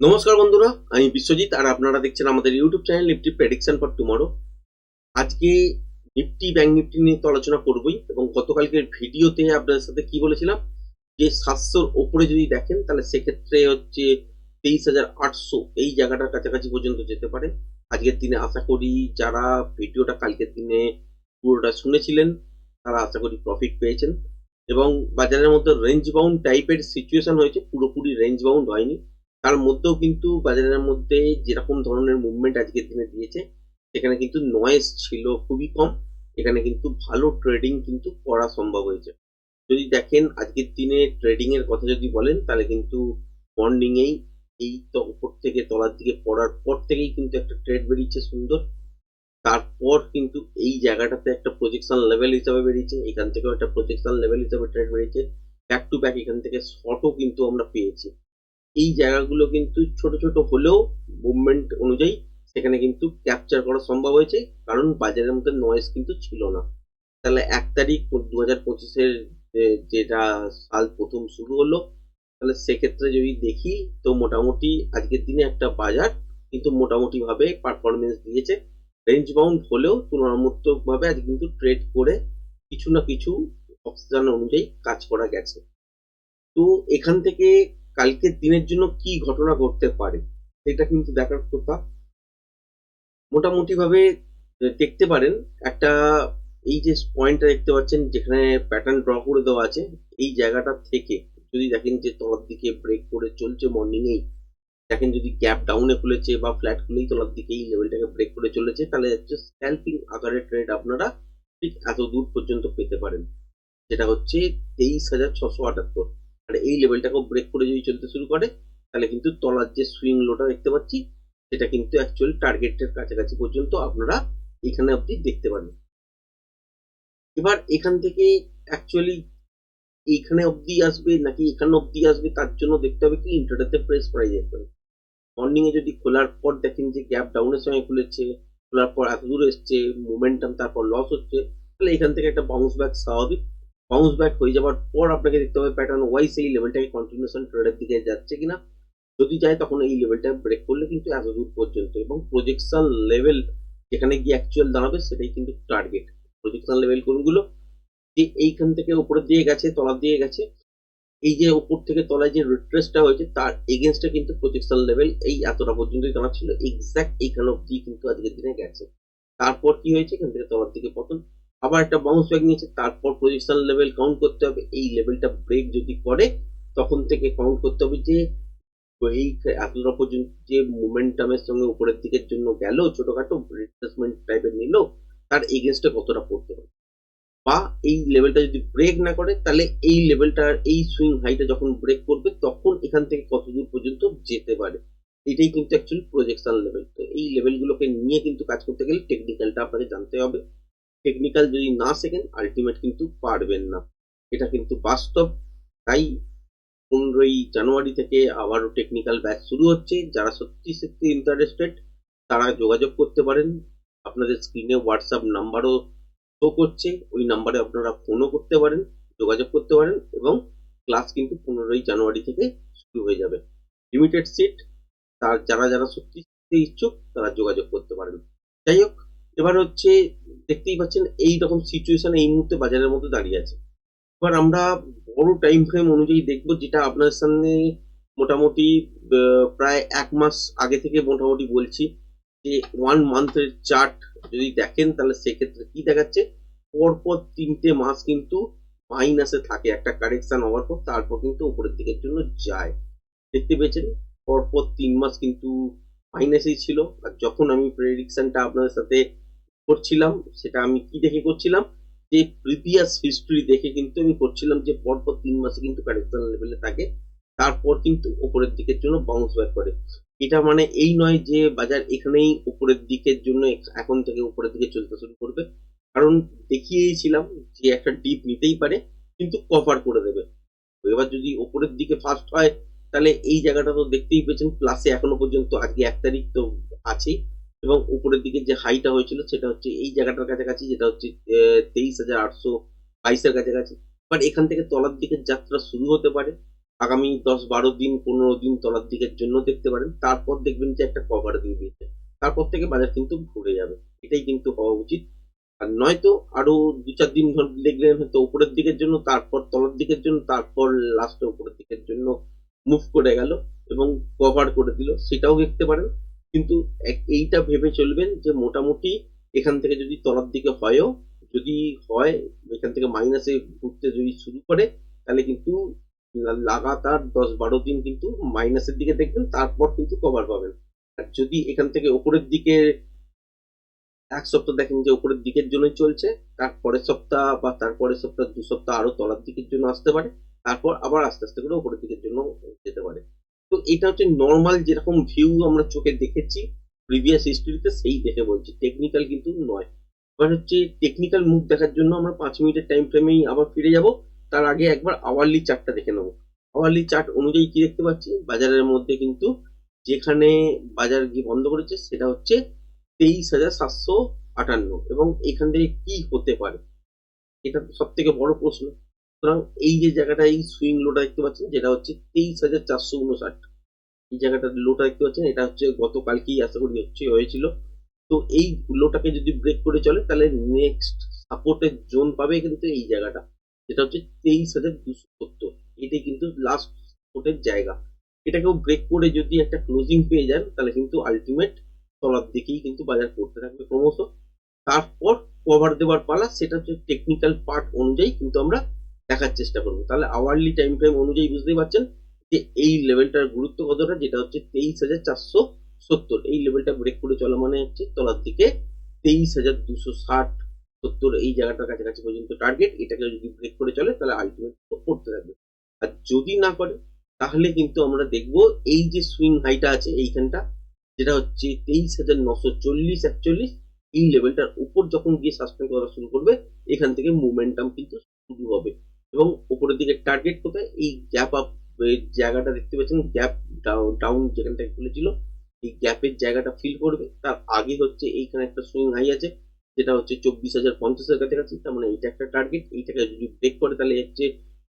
নমস্কার বন্ধুরা, আমি বিশ্বজিৎ আর আপনারা দেখছেন আমাদের YouTube channel Nifty prediction for tomorrow আজকে নিফটি ব্যাংক নিফটি নিয়ে তো আলোচনা করবই এবং গতকালকের ভিডিওতে আপনাদের সাথে কি বলেছিলাম? যে সাতশোর ওপরে যদি দেখেন, তাহলে সেক্ষেত্রে হচ্ছে তেইশ হাজার আটশো এই জায়গাটার কাছাকাছি পর্যন্ত যেতে পারে। আজকের দিনে আশা করি যারা ভিডিওটা কালকের দিনে পুরোটা শুনেছিলেন, তারা আশা করি প্রফিট পেয়েছেন। এবং বাজারের মধ্যে রেঞ্জ বাউন্ড টাইপের সিচুয়েশন হয়েছে, পুরোপুরি রেঞ্জ বাউন্ড হয়নি। তার মধ্যেও কিন্তু বাজারের মধ্যে যেরকম ধরনের মুভমেন্ট আজকের দিনে দিয়েছে, সেখানে কিন্তু নয়েজ ছিল খুবই কম। এখানে কিন্তু ভালো ট্রেডিং কিন্তু করা সম্ভব হয়েছে। যদি দেখেন আজকের দিনে ট্রেডিং এর কথা যদি বলেন, তাহলে কিন্তু মর্নিং এই এই তো উপর থেকে তলার দিকে পড়ার পর থেকেই কিন্তু একটা ট্রেড বেরিয়েছে সুন্দর। তারপর কিন্তু এই জায়গাটাতে একটা প্রজেকশন লেভেল হিসাবে বেরিয়েছে, এখান থেকেও একটা প্রজেকশন লেভেল হিসাবে ট্রেড বেরিয়েছে। ব্যাক টু ব্যাক এখান থেকে শর্টও কিন্তু আমরা পেয়েছি। এই জায়গাগুলো কিন্তু ছোট ছোট হলেও মুভমেন্ট অনুযায়ী সেখানে কিন্তু ক্যাপচার করা সম্ভব হয়েছে। কারণ বাজারের মধ্যে নয়েজ কিন্তু ছিল না। তাহলে এক তারিখ দু হাজার পঁচিশের যেটা সাল প্রথম শুরু হলো, তাহলে সেক্ষেত্রে যদি দেখি, তো মোটামুটি আজকের দিনে একটা বাজার কিন্তু মোটামুটি ভাবে পারফরমেন্স দিয়েছে। রেঞ্জ বাউন্ড হলেও তুলনামূলক ভাবে আজ কিন্তু ট্রেড করে কিছু না কিছু অক্সিজেন অনুযায়ী কাজ করা গেছে। তো এখান থেকে কালকের দিনের জন্য কি ঘটনা ঘটতে পারে, সেটা কিন্তু দেখার কথা। মোটামুটি ভাবে দেখতে পারেন, একটা এই যে পয়েন্টটা দেখতে পাচ্ছেন, যেখানে প্যাটার্ন ড্র করে দেওয়া আছে, এই জায়গাটা থেকে যদি দেখেন যে তলার দিকে ব্রেক করে চলছে মর্নিং এই, দেখেন যদি গ্যাপ ডাউনে খুলেছে বা ফ্ল্যাট খুলেই তলার দিকে এই লেভেলটাকে ব্রেক করে চলেছে, তাহলে হচ্ছে স্ক্যাল্পিং আকারে ট্রেড আপনারা ঠিক এত দূর পর্যন্ত পেতে পারেন। যেটা হচ্ছে তেইশ হাজার ছশো আটাত্তর। আর এই লেভেলটাকেও ব্রেক করে যদি চলতে শুরু করে, তাহলে কিন্তু তলার যে সুইং লোটা দেখতে পাচ্ছি, সেটা কিন্তু অ্যাকচুয়ালি টার্গেটের কাছাকাছি পর্যন্ত আপনারা এখানে অবধি দেখতে পারেন এবার এখান থেকে অ্যাকচুয়ালি এইখানে অবধি আসবে নাকি এখানে অবধি আসবে, তার জন্য দেখতে হবে কি ইন্টারনেটে প্রেস প্রাইস একবার মর্নিং এ যদি খোলার পর দেখেন যে গ্যাপ ডাউনের সময় খুলেছে, খোলার পর এত দূর এসছে মোমেন্টাম তারপর লস হচ্ছে, তাহলে এখান থেকে একটা বাউন্স ব্যাক স্বাভাবিক। বাউন্স ব্যাক হয়ে যাওয়ার পর আপনাকে দেখতে হবে প্যাটার্ন ওয়াইজ এই লেভেলটাকে কন্টিনিউশন ট্রেডের দিকে যাচ্ছে কিনা। যদি যায় তখন এই লেভেলটা ব্রেক করলে কিন্তু এত দূর পর্যন্ত এবং প্রজেকশন লেভেল যেখানে গিয়ে অ্যাকচুয়াল দাঁড়াবে সেটাই কিন্তু টার্গেট প্রজেকশন লেভেল কোনগুলো? যে এইখান থেকে উপরে দিয়ে গেছে তলা দিয়ে গেছে, এই যে উপর থেকে তলায় যে রিট্রেসটা হয়েছে তার এগেনস্টে কিন্তু প্রজেকশন লেভেল এই এতটা পর্যন্তই দাঁড়া ছিল এক্স্যাক্ট এইখানে অব্দি কিন্তু আজকের দিনে গেছে। তারপর কি হয়েছে? এখান থেকে তলার দিকে পতন। আবার একটা বাউন্স ব্যাক নিয়েছে, তারপর প্রজেকশন লেভেল কাউন্ট করতে হবে। এই লেভেলটা ব্রেক যদি করে, তখন থেকে কাউন্ট করতে হবে যে এই এতটা পর্যন্ত যে মোমেন্টামের সঙ্গে উপরের দিকের জন্য গেল, ছোটখাটো রিপ্লেসমেন্ট টাইপের নিল, তার এগেনস্টে কতটা পড়তে হবে। বা এই লেভেলটা যদি ব্রেক না করে, তাহলে এই লেভেলটার এই সুইং হাইটা যখন ব্রেক করবে, তখন এখান থেকে কত দূর পর্যন্ত যেতে পারে। এটাই কিন্তু অ্যাকচুয়ালি প্রজেকশন লেভেল তো এই লেভেলগুলোকে নিয়ে কিন্তু কাজ করতে গেলে টেকনিক্যালটা আপনাকে জানতে হবে। টেকনিক্যাল যদি না শেখেন আলটিমেট কিন্তু পারবেন না। এটা কিন্তু বাস্তব। তাই পনেরোই জানুয়ারি থেকে আবারও টেকনিক্যাল ব্যাচ শুরু হচ্ছে। যারা সত্যি সত্যি ইন্টারেস্টেড তারা যোগাযোগ করতে পারেন। আপনাদের স্ক্রিনে হোয়াটসঅ্যাপ নাম্বারও শো করছে। ওই নাম্বারে আপনারা ফোনও করতে পারেন, যোগাযোগ করতে পারেন এবং ক্লাস কিন্তু পনেরোই জানুয়ারি থেকে শুরু হয়ে যাবে। লিমিটেড সিট তার যারা যারা সত্যি ইচ্ছুক, তারা যোগাযোগ করতে পারেন। যাই হোক, এবার হচ্ছে দেখতেই পাচ্ছেন এই রকম সিচুয়েশন এই মুহূর্তে বাজারের মধ্যে দাঁড়িয়ে আছে। এবার আমরা বড় টাইম ফ্রেম অনুযায়ী দেখব যেটা আপনার সামনে মোটামুটি প্রায় এক মাস আগে থেকে মোটামুটি বলছি যে ওয়ান মান্থের চার্ট যদি দেখেন তাহলে সেক্ষেত্রে কি দেখাচ্ছে? পরপর তিনটে মাস কিন্তু মাইনাসে থাকে একটা কারেকশন হওয়ার পর, তারপর কিন্তু উপরের দিকের জন্য যায়। দেখতে পেয়েছেন? পরপর তিন মাস কিন্তু মাইনাসেই ছিল। আর যখন আমি প্রেডিকশনটা আপনাদের সাথে করছিলাম, সেটা আমি কি দেখে করছিলাম? যে প্রিভিয়াস হিস্ট্রি দেখে কিন্তু আমি করছিলাম যে পরপর তিন মাসে কিন্তু কারেকশন লেভেলে থাকে, তারপর কিন্তু উপরের দিকের জন্য বাউন্স ব্যাক করে। এটা মানে এই নয় যে বাজার এখানেই উপরের দিকের জন্য এখন থেকে উপরের দিকে চলতে শুরু করবে। কারণ দেখিয়েছিলাম যে একটা ডিপ নিতেই পারে, কিন্তু কভার করে দেবে। এবার যদি উপরের দিকে ফার্স্ট হয়, তাহলে এই জায়গাটা তো দেখতেই পেয়েছেন প্লাসে এখনও পর্যন্ত আজকে এক তারিখ তো আছেই। এবং উপরের দিকে যে হাইটা হয়েছিল সেটা হচ্ছে এই জায়গাটার কাছাকাছি, যেটা হচ্ছে তেইশ হাজার আটশো বাইশের কাছাকাছি। বাট এখান থেকে তলার দিকে যাত্রা শুরু হতে পারে। আগামী দশ বারো দিন, পনেরো দিন তলার দিকের জন্য দেখতে পারেন। তারপর দেখবেন যে একটা কভার দিয়ে দিয়েছে। তারপর থেকে বাজার কিন্তু ঘুরে যাবে। এটাই কিন্তু হওয়া উচিত। আর নয়তো আরও দু চার দিন ধরে দেখলেন হয়তো উপরের দিকের জন্য, তারপর তলার দিকের জন্য, তারপর লাস্টে উপরের দিকের জন্য মুভ করে গেল এবং কভার করে দিল। সেটাও দেখতে পারেন। কিন্তু এইটা ভেবে চলবেন যে মোটামুটি এখান থেকে যদি তলার দিকে হয়ও, যদি হয়, এখান থেকে মাইনাসে ঘুরতে যদি শুরু করে, তাহলে কিন্তু লাগাতার দশ বারো দিন কিন্তু মাইনাসের দিকে দেখবেন, তারপর কিন্তু কভার পাবেন। আর যদি এখান থেকে ওপরের দিকে এক সপ্তাহ দেখেন যে উপরের দিকের জন্যই চলছে তারপরের সপ্তাহ বা তারপরের সপ্তাহ দু সপ্তাহ আরও তলার দিকের জন্য আসতে পারে, তারপর আবার আস্তে আস্তে করে উপরের দিকের জন্য যেতে পারে। তো এটা হচ্ছে নর্মাল যেরকম ভিউ আমরা চোখে দেখেছি প্রিভিয়াস হিস্ট্রিতে সেই দেখে বলছি। টেকনিক্যাল কিন্তু নয়। এবার হচ্ছে টেকনিক্যাল মুভ দেখার জন্য আমরা পাঁচ মিনিটের টাইম ফ্রেমেই আবার ফিরে যাব। তার আগে একবার আওয়ারলি চার্টটা দেখে নেব। আওয়ারলি চার্ট অনুযায়ী কি দেখতে পাচ্ছি? বাজারের মধ্যে কিন্তু যেখানে বাজার গিয়ে বন্ধ করেছে সেটা হচ্ছে তেইশ হাজার সাতশো আটান্ন। এবং এখান থেকে কি হতে পারে? এটা সব থেকে বড় প্রশ্ন। সুতরাং এই যে জায়গাটা, এই সুইং লোটা দেখতে পাচ্ছেন, যেটা হচ্ছে তেইশ হাজার চারশো উনষাট এই জায়গাটা লোটা দেখতে পাচ্ছেন, এটা হচ্ছে গতকালকেই আশা করি হচ্ছে হয়েছিল। তো এই লোটাকে যদি ব্রেক করে চলে, তাহলে নেক্সট সাপোর্টের জোন পাবে কিন্তু এই জায়গাটা, যেটা হচ্ছে তেইশ হাজার দুশো সত্তর। এটাই কিন্তু লাস্ট সাপোর্টের জায়গা। এটাকেও ব্রেক করে যদি একটা ক্লোজিং পেয়ে যান, তাহলে কিন্তু আলটিমেট তলার দিকেই কিন্তু বাজার করতে থাকবে ক্রমশ। তারপর কভার দেওয়ার পালা, সেটা হচ্ছে টেকনিক্যাল পার্ট অনুযায়ী কিন্তু আমরা দেখার চেষ্টা করব। তাহলে আওয়ারলি টাইম ফ্রেম অনুযায়ী বুঝতেই পারছেন যে এই লেভেলটার গুরুত্ব কতটা, যেটা হচ্ছে তেইশ হাজার চারশো সত্তর। এই লেভেলটা ব্রেক করে চলা মানে হচ্ছে তলার দিকে তেইশ হাজার দুশো ষাট সত্তর এই জায়গাটার কাছাকাছি পর্যন্ত টার্গেট এটাকে যদি ব্রেক করে চলে, তাহলে আলটিমেট পড়তে থাকবে। আর যদি না করে, তাহলে কিন্তু আমরা দেখব এই যে সুইং হাইটা আছে এইখানটা, যেটা হচ্ছে তেইশ হাজার নশো চল্লিশ একচল্লিশ, এই লেভেলটার উপর যখন গিয়ে সাসপেন্ড করা শুরু করবে, এখান থেকে মুভমেন্টাম কিন্তু শুরু হবে। এবং উপরের দিকে টার্গেট কোথায়? এই গ্যাপ আপ জায়গাটা দেখতে পাচ্ছেন গ্যাপ ডাউন যেখানটা খুলেছিল, এই গ্যাপের জায়গাটা ফিল করবে। তার আগে হচ্ছে এইখানে একটা সুইং হাই আছে, যেটা হচ্ছে চব্বিশ হাজার পঞ্চাশের কাছাকাছি তার মানে এইটা একটা টার্গেট এইটাকে যদি ব্রেক করে তাহলে হচ্ছে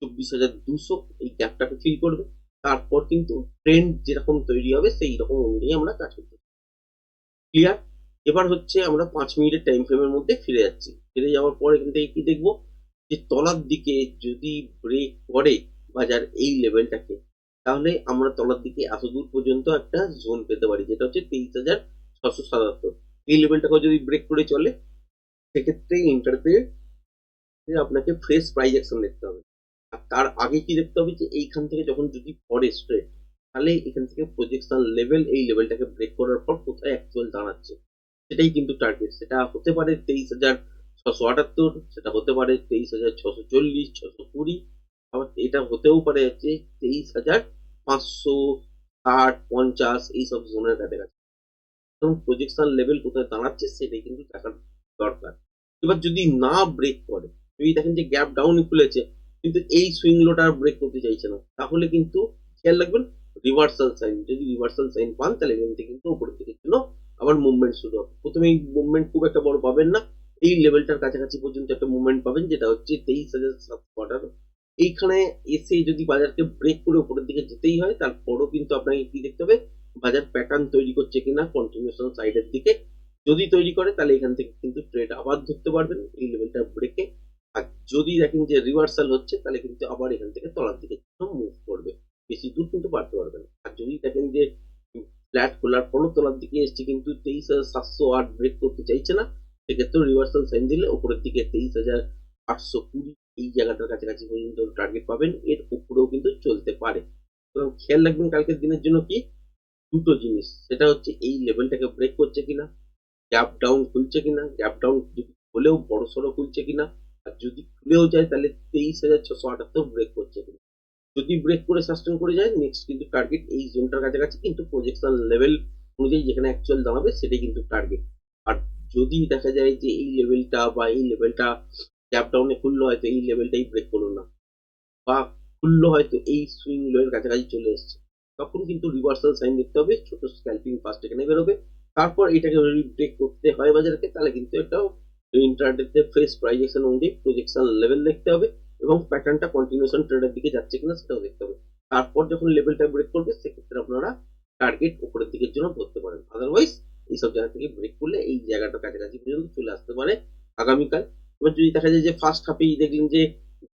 চব্বিশ হাজার দুশো এই গ্যাপটাকে ফিল করবে। তারপর কিন্তু ট্রেন্ড যেরকম তৈরি হবে, সেই রকম অনুযায়ী আমরা কাজ করতে ক্লিয়ার এবার হচ্ছে আমরা পাঁচ মিনিটের টাইম ফ্রেমের মধ্যে ফিরে যাচ্ছি। ফিরে যাওয়ার পর এখান থেকে কি দেখব? যে তলার দিকে যদি ব্রেক করে বাজার এই লেভেলটাকে তাহলে আমরা তলার দিকে এত দূর পর্যন্ত একটা জোন পেতে পারি, যেটা হচ্ছে তেইশ হাজার ছশো সাতাত্তর। এই লেভেলটাকে যদি ব্রেক করে চলে, সেক্ষেত্রে ইন্টারপে আপনাকে ফ্রেশ প্রাইজ অ্যাকশন দেখতে হবে। আর তার আগে কি দেখতে হবে যে, এইখান থেকে যখন যদি পরে স্ট্রেট তাহলে এখান থেকে প্রজেকশন লেভেল এই লেভেলটাকে ব্রেক করার পর কোথায় অ্যাকচুয়াল দাঁড়াচ্ছে, সেটাই কিন্তু টার্গেট সেটা হতে পারে তেইশ হাজার ছশো আটাত্তর সেটা হতে পারে তেইশ হাজার ছশো চল্লিশ, ছশো কুড়ি, আবার এটা হতেও পারে হচ্ছে তেইশ হাজার পাঁচশো ষাট, পঞ্চাশ, এইসব জোনের কাছাকাছি। এবং প্রজেকশন লেভেল কোথায় দাঁড়াচ্ছে সেটাই কিন্তু দেখার দরকার। এবার যদি না ব্রেক করে, যদি দেখেন যে গ্যাপ ডাউন খুলেছে, কিন্তু এই সুইং লোটা আর ব্রেক করতে চাইছে না, তাহলে কিন্তু খেয়াল রাখবেন রিভার্সাল সাইন যদি রিভার্সাল সাইন পান, তাহলে এখান থেকে কিন্তু উপরের দিকের জন্য আবার মুভমেন্ট শুরু হবে। প্রথমে এই মুভমেন্ট খুব একটা বড় পাবেন না এই লেভেলটার কাছাকাছি পর্যন্ত একটা মুভমেন্ট পাবেন, যেটা হচ্ছে তেইশ হাজার সাতশো আঠারো এইখানে এসে যদি বাজারকে ব্রেক করে উপরের দিকে যেতেই হয়, তারপরও কিন্তু আপনাকে কি দেখতে হবে? বাজার প্যাটার্ন তৈরি করছে কিনা কন্টিনিউশন সাইডের দিকে। যদি তৈরি করে, তাহলে এখান থেকে কিন্তু ট্রেড আবার ধরতে পারবেন এই লেভেলটা ব্রেকে আর যদি দেখেন যে রিভার্সাল হচ্ছে, তাহলে কিন্তু আবার এখান থেকে তলার দিকে মুভ করবে। বেশি দূর কিন্তু পারতে পারবেন আর যদি দেখেন যে ফ্ল্যাট খোলার পরও তলার দিকে এসছে, কিন্তু তেইশ হাজার সাতশো আট ব্রেক করতে চাইছে না সেক্ষেত্রেও রিভার্সাল সাইন দিলে উপরের দিকে তেইশ হাজার আটশো কুড়ি এই জায়গাটার কাছাকাছি পর্যন্ত টার্গেট পাবেন। এর উপরেও কিন্তু চলতে পারে। সুতরাং খেয়াল রাখবেন কালকের দিনের জন্য কি? দুটো জিনিস। সেটা হচ্ছে এই লেভেলটাকে ব্রেক করছে কিনা গ্যাপ ডাউন খুলছে কিনা গ্যাপ ডাউন যদি খুলেও বড় সড়ো খুলছে কিনা, আর যদি খুলেও যায় তাহলে তেইশ হাজার ছশো আটাত্তর ব্রেক করছে কিনা। যদি ব্রেক করে সাস্টেন করে যায় নেক্সট কিন্তু টার্গেট এই জোনটার কাছাকাছি কিন্তু প্রজেকশন লেভেল অনুযায়ী যেখানে অ্যাকচুয়াল দাঁড়াবে, সেটাই কিন্তু টার্গেট আর যদি দেখা যায় যে এই লেভেলটা বা এই লেভেলটা গ্যাপ ডাউনে খুললো, হয়তো এই লেভেলটাই ব্রেক করল না। বা খুললো হয়তো এই সুইং লোয়ের কাছাকাছি চলে এসছে। তখন কিন্তু রিভার্সাল সাইন দেখতে হবে, ছোট স্ক্যাল্পিং ফার্স্ট এখানে বেরোবে। তারপর এটাকে যদি ব্রেক করতে হয় বাজারকে তাহলে কিন্তু একটা ইন্টারডেতে ফ্রেশ প্রাইজেকশন অনুযায়ী প্রজেকশন লেভেল দেখতে হবে এবং প্যাটার্নটা কন্টিনিউশন ট্রেডের দিকে যাচ্ছে কিনা সেটাও দেখতে হবে। তারপর যখন লেভেলটা ব্রেক করবে, সেক্ষেত্রে আপনারা টার্গেট উপরের দিকের জন্য ধরতে পারেন। আদারওয়াইজ এইসব জায়গা থেকে ব্রেক করলে এই জায়গাটা কাছাকাছি পর্যন্ত চলে আসতে পারে আগামীকাল। এবার যদি দেখা যায় যে ফার্স্ট হাফেই দেখলেন যে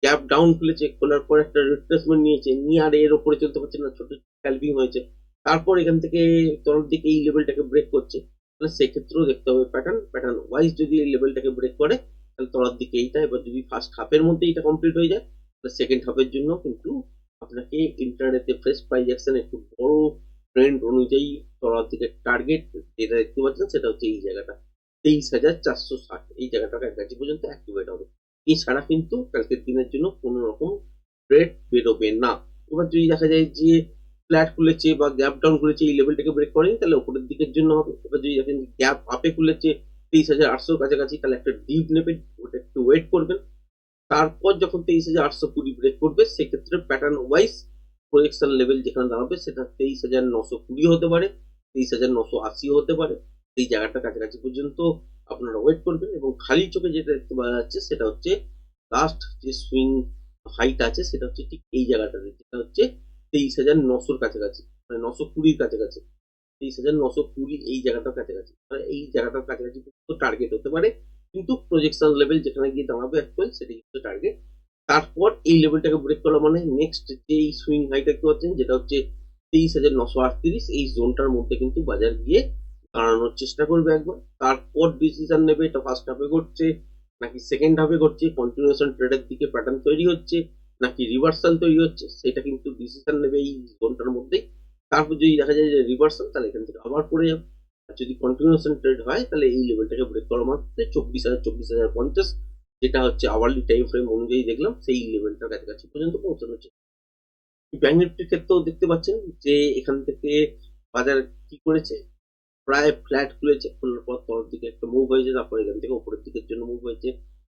গ্যাপ ডাউন খুলেছে, খোলার পর একটা রিট্রেসমেন্ট নিয়েছে, নিয়ে আর এর ওপরে চলতে পারছে না, ছোট স্ক্যালপিং হয়েছে। তারপর এখান থেকে তলার দিকে এই লেভেলটাকে ব্রেক করছে। তাহলে সেক্ষেত্রেও দেখতে হবে প্যাটার্ন প্যাটার্ন ওয়াইজ যদি এই লেভেলটাকে ব্রেক করে, তাহলে তলার দিকে এইটা, এবার যদি ফার্স্ট হাফের মধ্যে এটা কমপ্লিট হয়ে যায়, তাহলে সেকেন্ড হাফের জন্য কিন্তু আপনাকে ইন্টারনেটে ফ্রেশ প্রাইজ অ্যাকশন একটু বড় ট্রেন্ড অনুযায়ী তলার দিকে টার্গেট যেটা দেখতে পাচ্ছেন সেটা হচ্ছে এই জায়গাটা। তেইশ হাজার চারশো ষাট। এই জায়গাটা কাছাকাছি পর্যন্ত অ্যাক্টিভেট হবে। এছাড়া কিন্তু কালকের দিনের জন্য কোনো রকম ট্রেড বেরোবে না। এবার যদি দেখা যায় যে ফ্ল্যাট খুলেছে বা গ্যাপ ডাউন খুলেছে এই লেভেলটাকে ব্রেক করেনি, তাহলে উপরের দিকের জন্য হবে। এবার যদি দেখেন গ্যাপ আপে খুলেছে তেইশ হাজার আটশোর কাছাকাছি, তাহলে একটা ডিপ নেবেন, ওটা একটু ওয়েট করবেন। তারপর যখন তেইশ হাজার আটশো কুড়ি ব্রেক করবে, সেক্ষেত্রে প্যাটার্ন ওয়াইজ প্রজেকশন লেভেল যেখানে দাঁড়াবে, সেটা তেইশ হাজার নশো কুড়ি হতে পারে। তেইশ হাজার নশো আশিও হতে পারে। এই জায়গাটা কাছাকাছি পর্যন্ত আপনারা ওয়েট করবেন এবং খালি চোখে যেটা দেখতে পাওয়া যাচ্ছে সেটা হচ্ছে লাস্ট যে সুইং হাইট আছে সেটা হচ্ছে ঠিক এই জায়গাটাতে, যেটা হচ্ছে তেইশ হাজার নশোর কাছাকাছি মানে নশো কুড়ির কাছাকাছি। তেইশ হাজার নশো কুড়ি এই জায়গাটার কাছাকাছি। মানে এই জায়গাটার কাছাকাছি পর্যন্ত টার্গেট হতে পারে, কিন্তু প্রজেকশন লেভেল যেখানে গিয়ে দাঁড়াবে অ্যাকচুয়াল সেটাই হচ্ছে টার্গেট তারপর এই লেভেলটাকে ব্রেক করা মানে নেক্সট যে সুইং হাইট দেখতে পাচ্ছেন, যেটা হচ্ছে তেইশ হাজার নশো আটত্রিশ এই জোনটার মধ্যে কিন্তু বাজার গিয়ে দাঁড়ানোর চেষ্টা করবে একবার। তারপর ডিসিশন নেবে, এটা ফার্স্ট হাফে ঘটছে, নাকি সেকেন্ড হাফে ঘটছে কন্টিনিউশন ট্রেডের দিকে প্যাটার্ন তৈরি হচ্ছে, নাকি রিভার্সাল তৈরি হচ্ছে, সেটা কিন্তু ডিসিশন নেবে এই জোনটার মধ্যে। তারপর যদি দেখা যায় যে রিভার্সাল তাহলে এখান থেকে আবার পড়ে যাবে। আর যদি কন্টিনিউশন ট্রেড হয়, তাহলে এই লেভেলটাকে ব্রেক করা মাত্র চব্বিশ হাজার চব্বিশ হাজার পঞ্চাশ, যেটা হচ্ছে আওয়ারলি টাইম ফ্রেম অনুযায়ী দেখলাম, সেই লেভেলটার কাছাকাছি পর্যন্ত পৌঁছানো হচ্ছে ব্যাঙ্ক নিফটির ক্ষেত্রেও দেখতে পাচ্ছেন যে এখান থেকে বাজার কি করেছে? প্রায় ফ্ল্যাট খুলেছে। খোলার পর তলার দিকে একটা মুভ হয়েছে, তারপর এখান থেকে উপরের দিকের জন্য মুভ হয়েছে।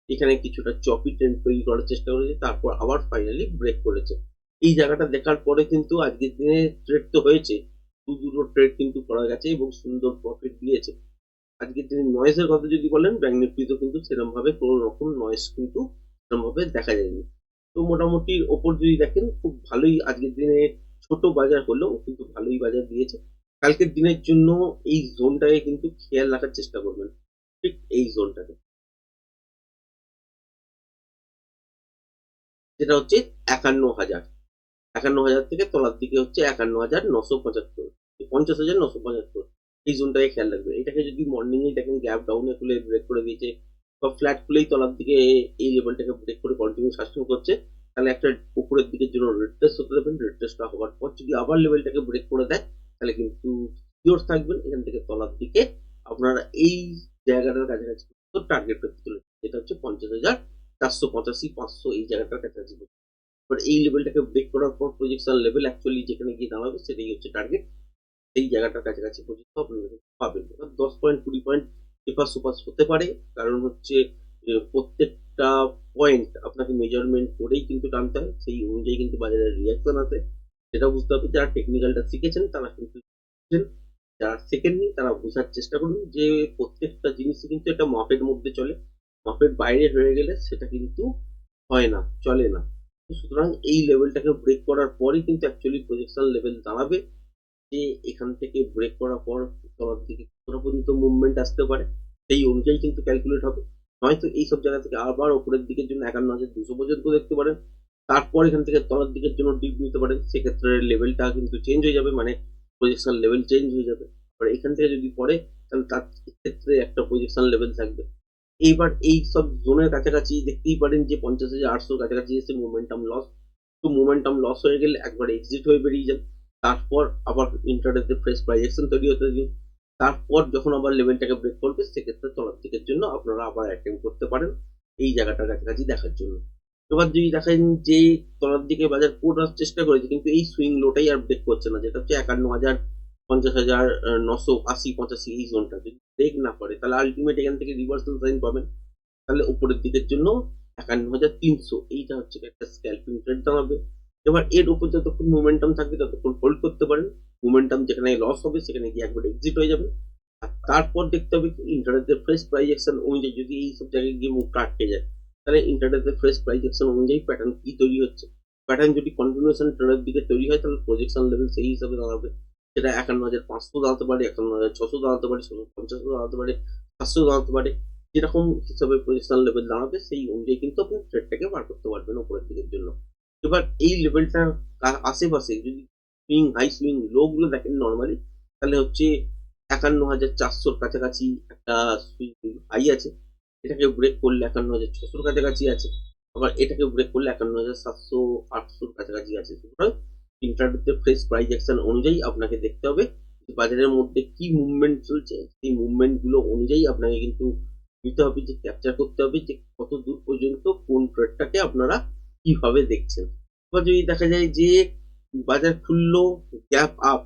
এখানে কিছুটা চপি ট্রেন্ড তৈরি করার চেষ্টা করেছে, তারপর আবার ফাইনালি ব্রেক করেছে। এই জায়গাটা দেখার পরে কিন্তু আজকের দিনে ট্রেড তো হয়েছে। দু দুটো ট্রেড কিন্তু করা গেছে এবং সুন্দর প্রফিট দিয়েছে। আজকের দিনে নয়েজের কথা যদি বলেন ব্যাঙ্ক নিফটিতেও কিন্তু সেরকম ভাবে কোনো রকম নয়েজ কিন্তু সেরকম ভাবে দেখা যায়নি। তো মোটামুটি ওপর যদি দেখেন, খুব ভালোই আজকের দিনে ছোট বাজার হলেও কিন্তু ভালোই বাজার দিয়েছে। কালকের দিনের জন্য এই জোনটাকে কিন্তু খেয়াল রাখার চেষ্টা করবেন, ঠিক এই জোনটাকে। যেটা হচ্ছে একান্ন হাজার। একান্ন হাজার থেকে তলার দিকে হচ্ছে একান্ন হাজার নশো পঁচাত্তর। পঞ্চাশ হাজার নশো পঁচাত্তর। এই জোনটাকে খেয়াল রাখবেন। এটাকে যদি মর্নিং এ দেখেন গ্যাপ ডাউনে খুলে ব্রেক করে দিয়েছে বা ফ্ল্যাট খুলেই তলার দিকে এই লেভেলটাকে ব্রেক করে কন্টিনিউ শাসন করছে। তাহলে একটা উপরের দিকে জন্য রিট্রেস হতে দেবেন রিট্রেসটা হওয়ার পর যদি আবার লেভেলটাকে ব্রেক করে দেয়, তাহলে কিন্তু শিওর থাকবেন এখান থেকে তলার দিকে আপনারা এই জায়গাটার কাছাকাছি টার্গেট করতে চলেছে যেটা হচ্ছে পঞ্চাশ হাজার চারশো পঁচাশি, পাঁচশো এই জায়গাটার কাছাকাছি এবার এই লেভেলটাকে ব্রেক করার পর প্রজেকশন লেভেল অ্যাকচুয়ালি যেখানে গিয়ে দাঁড়াবে, সেটাই হচ্ছে টার্গেট সেই জায়গাটার কাছাকাছি পর্যন্ত আপনারা পাবেন। দশ পয়েন্ট কুড়ি পয়েন্ট এপাস ওপাস হতে পারে। কারণ হচ্ছে প্রত্যেকটা পয়েন্ট আপনাকে মেজারমেন্ট করেই কিন্তু টানতে হয়। সেই অনুযায়ী কিন্তু বাজারের রিয়াকশন আছে সেটা বুঝতে হবে, যারা টেকনিক্যালটা শিখেছেন, তারা কিন্তু। যারা শেখেননি, তারা বোঝার চেষ্টা করুন যে, প্রত্যেকটা জিনিসই কিন্তু একটা মাপের মধ্যে চলে। মাপের বাইরে হয়ে গেলে সেটা কিন্তু হয় না, চলে না। সুতরাং এই লেভেলটাকে ব্রেক করার পরই কিন্তু অ্যাকচুয়ালি প্রজেকশন লেভেল দাঁড়াবে। যে এখান থেকে ব্রেক করার পর তলার দিকে কতটা পর্যন্ত মুভমেন্ট আসতে পারে, সেই অনুযায়ী কিন্তু ক্যালকুলেট হবে। নয়তো এই সব জায়গা থেকে আবার ওপরের দিকের জন্য একান্ন হাজার দুশো পর্যন্ত দেখতে পারেন। তারপর এখান থেকে তলার দিকের জন্য ডিপ নিতে পারেন। সেক্ষেত্রে লেভেলটা কিন্তু চেঞ্জ হয়ে যাবে মানে প্রজেকশন লেভেল চেঞ্জ হয়ে যাবে। আর এখান থেকে যদি পড়ে, তাহলে তার ক্ষেত্রে একটা প্রজেকশন লেভেল থাকবে। এইবার এই সব জোনের কাছাকাছি দেখতেই পারেন যে পঞ্চাশ হাজার আটশোর কাছাকাছি এসে মোমেন্টাম লস তো মোমেন্টাম লস হয়ে গেলে একবার এক্সিট হয়ে বেরিয়ে যান তারপর আবার ইন্টারনেটে ফ্রেশ প্রাইজেকশন তৈরি হতে দিন। তারপর যখন আবার লেভেলটাকে ব্রেক করবে, সেক্ষেত্রে তলার দিকের জন্য আপনারা আবার অ্যাটেম্প করতে পারেন এই জায়গাটার কাছাকাছি দেখার জন্য। এবার যদি দেখেন যে তলার দিকে বাজার পড়ার চেষ্টা করেছে, কিন্তু এই সুইং লোটাই আর ব্রেক করছে না। যেটা হচ্ছে একান্ন হাজার, পঞ্চাশ হাজার নশো আশি, পঁচাশি এই জোনটা যদি ব্রেক না করে, তাহলে আলটিমেট এখান থেকে রিভার্সাল সাইন পাবেন। তাহলে উপরের দিকের জন্য একান্ন হাজার তিনশো। এইটা হচ্ছে একটা স্ক্যালপিং ট্রেড দাঁড়াবে এবার এর উপর যতক্ষণ মোমেন্টাম থাকবে, ততক্ষণ হোল্ড করতে পারেন। মোমেন্টাম যেখানে লস হবে, সেখানে গিয়ে একবার এক্সিট হয়ে যাবে। আর তারপর দেখতে হবে কি ইন্টারনেটের ফ্রেশ প্রাইজেকশন অনুযায়ী যদি এই সব জায়গায় গিয়ে মুখটা আটকে যায়, তাহলে ইন্টারনেটের ফ্রেশ প্রাইজেকশন অনুযায়ী প্যাটার্ন কি তৈরি হচ্ছে? প্যাটার্ন যদি কন্টিনিউশন ট্রেনের দিকে তৈরি হয়, তাহলে প্রজেকশন লেভেল সেই হিসাবে দাঁড়াবে। সেটা একান্ন হাজার পাঁচশো দাঁড়াতে পারে, একান্ন হাজার ছশো দাঁড়াতে পারে ছশো পঞ্চাশও দাঁড়াতে পারে, সাতশো দাঁড়াতে পারে। যেরকম হিসাবে প্রজেকশন লেভেল দাঁড়াবে, সেই অনুযায়ী কিন্তু আপনি ট্রেডটাকে বার করতে পারবেন উপরের দিকের জন্য। এবার এই লেভেলটা আশেপাশে যদি সুইং হাই সুইং লো গুলো দেখেন নর্মালি তাহলে হচ্ছে একান্ন হাজার চারশোর কাছাকাছি একটা সুইং হাই আছে। এটাকে ব্রেক করলে একান্ন হাজার ছশোর কাছাকাছি আছে। আবার এটাকে ব্রেক করলে একান্ন হাজার সাতশো আটশোর কাছাকাছি আছে। সুতরাং ইন্টারনেটে ফ্রেশ প্রাইস অ্যাকশন অনুযায়ী আপনাকে দেখতে হবে বাজারের মধ্যে কি মুভমেন্ট চলছে। সেই মুভমেন্টগুলো অনুযায়ী আপনাকে কিন্তু নিতে হবে, যে ক্যাপচার করতে হবে যে কত দূর পর্যন্ত কোন ট্রেডটাকে আপনারা কীভাবে দেখছেন এবার যদি দেখা যায় যে বাজার খুললো গ্যাপ আপ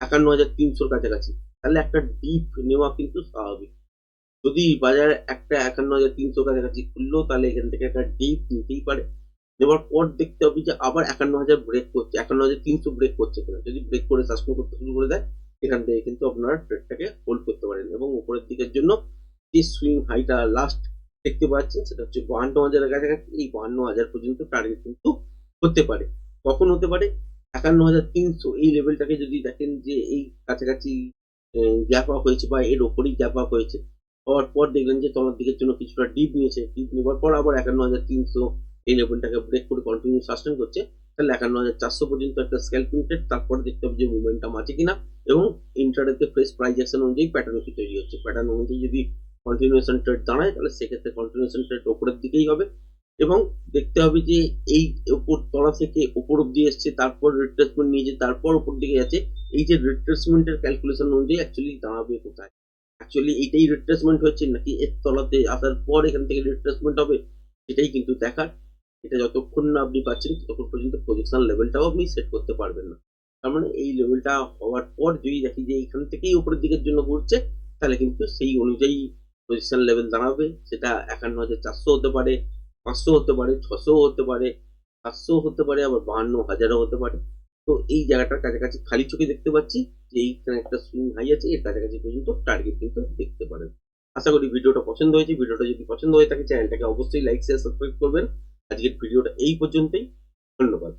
একান্ন হাজার তিনশোর কাছাকাছি, তাহলে একটা ডিপ নেওয়া কিন্তু স্বাভাবিক। যদি বাজার একটা একান্ন হাজার তিনশো কাছাকাছি খুললো, তাহলে এখান থেকে একটা ডিপ নিতেই পারে। নেওয়ার পর দেখতে হবে যে আবার একান্ন হাজার ব্রেক করছে, একান্ন হাজার তিনশো ব্রেক করছে কিনা। যদি ব্রেক করে সাসপেন্ড করতে শুরু করে দেয়, এখান থেকে কিন্তু আপনারা ট্রেডটাকে হোল্ড করতে পারেন। এবং উপরের দিকের জন্য যে সুইং হাইটা লাস্ট দেখতে পাচ্ছেন, সেটা হচ্ছে বাহান্ন হাজারের কাছাকাছি, এই বাহান্ন হাজার পর্যন্ত টার্গেট কিন্তু হতে পারে। কখন হতে পারে? একান্ন হাজার তিনশো। এই লেভেলটাকে যদি দেখেন যে এই কাছাকাছি গ্যাপ আপ হয়েছে বা এর ওপরেই গ্যাপ আপ হয়েছে, হওয়ার পর দেখলেন যে তলার দিকের জন্য কিছুটা ডিপ নিয়েছে। ডিপ নেওয়ার পর আবার একান্ন হাজার তিনশো এই লেভেলটাকে ব্রেক করে কন্টিনিউ সাস্টেন করছে। তাহলে একান্ন হাজার চারশো পর্যন্ত একটা স্ক্যাল্পিং ট্রেড তারপরে দেখতে হবে যে মুভমেন্টটাম আছে কিনা এবং ইন্টারনেটে ফ্রেশ প্রাইস অ্যাকশন অনুযায়ী প্যাটার্ন কি তৈরি হচ্ছে। প্যাটার্ন অনুযায়ী যদি কন্টিনিউশন ট্রেড দাঁড়ায়, তাহলে সেক্ষেত্রে কন্টিনিউশন ট্রেড ওপরের দিকেই হবে। এবং দেখতে হবে যে এই ওপর তলা থেকে ওপর অব্দি এসছে, তারপর রিট্রেসমেন্ট নিয়ে নিয়েছে, তারপর ওপর দিকে যাচ্ছে। এই যে রিট্রেসমেন্টের ক্যালকুলেশন অনুযায়ী অ্যাকচুয়ালি দাঁড়াবে কোথায়? অ্যাকচুয়ালি এটাই রিট্রেসমেন্ট হচ্ছে নাকি এর তলাতে আসার পর এখান থেকে রিট্রেসমেন্ট হবে, সেটাই কিন্তু দেখার। এটা যতক্ষণ না আপনি পাচ্ছেন, ততক্ষণ পর্যন্ত প্রজেকশন লেভেলটাও আপনি সেট করতে পারবেন না। তার মানে এই লেভেলটা হওয়ার পর যদি দেখি যে এখান থেকেই উপরের দিকের জন্য ঘুরছে, তাহলে কিন্তু সেই অনুযায়ী পজিশন লেভেল দাঁড়াবে, সেটা একান্ন হাজার চারশো হতে পারে, পাঁচশো হতে পারে, ছশো হতে পারে, সাতশো হতে পারে, আবার বাহান্ন হাজারও হতে পারে। তো এই জায়গাটার কাছাকাছি খালি চোখে দেখতে পাচ্ছি যে এইখানে একটা সুইং হাই আছে, এর কাছাকাছি পর্যন্ত টার্গেট কিন্তু দেখতে পারেন। আশা করি ভিডিওটা পছন্দ হয়েছে। ভিডিওটা যদি পছন্দ হয়ে থাকে চ্যানেলটাকে অবশ্যই লাইক শেয়ার সাবস্ক্রাইব করবেন। আজকের ভিডিওটা এই পর্যন্তই। ধন্যবাদ।